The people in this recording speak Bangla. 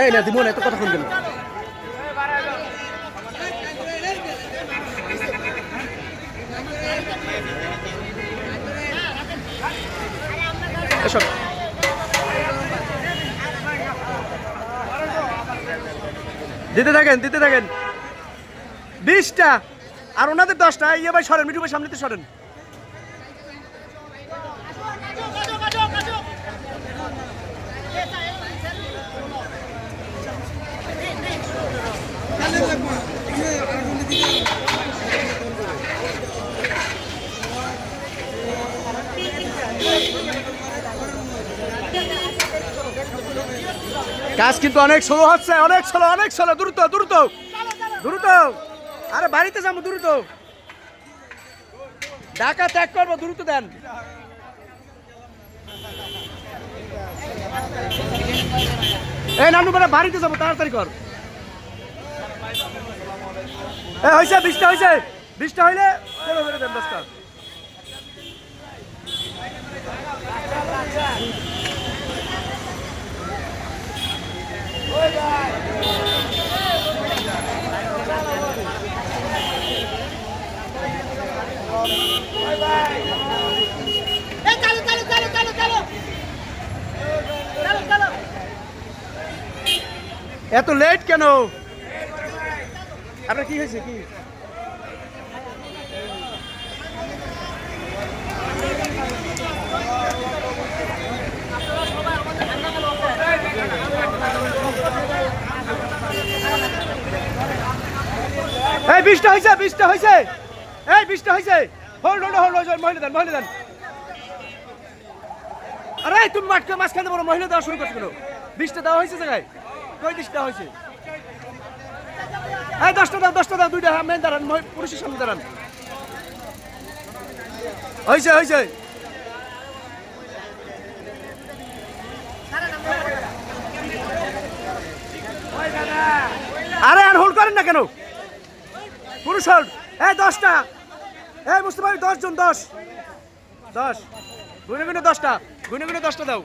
এই না দিব না এত কথা শুনবেন দিতে থাকেন দিতে থাকেন। বিশটা, আর ওনাদের দশটা ইয়ে ভাই সরেন, মিঠু ভাই সামনেতে সরেন। কাজ কিন্তু অনেক স্লো হচ্ছে, অনেক স্লো অনেক স্লো দ্রুত দ্রুত দ্রুত। আরে বাড়িতে যাব, দ্রুত। ঢাকা ত্যাগ করব, দ্রুত দেন। এই নানু বেলা বাড়িতে যাব, তাড়াতাড়ি কর। এ হয়েছে বৃষ্টি হয়েছে বৃষ্টি হইলে দশটা। চালু চালু চালু চালু চালু চালু চালু এত লেট কেন? আপনার কি হয়েছে, কি? এই বৃষ্টি হয়েছে বৃষ্টি হয়েছে। এই বৃষ্টি হয়েছে। হোল্ড হোল্ড হোল্ড হোল্ড মহিলা দেন মহিলা দেন। আরে, তুমি মাঠকে মাঝখানে বড় মহিলা দেওয়া শুরু করছ কেন? বৃষ্টি দেওয়া হয়েছে জায়গায়? দেওয়া হয়েছে এই দশটা দাও দশটা দাও, দুইটা হ্যাঁ মেন দাঁড়ান পুরুষের সামনে দাঁড়ান। হয়েছে হয়েছে আরে আর হোল্ড করেন না কেন? পুরুষ হোল্ড এই দশটা। এই বুঝতে ভাই দশ জন দশ। দশ। গুনে গুনে দশটা। গুনে গুনে দশটা দাও।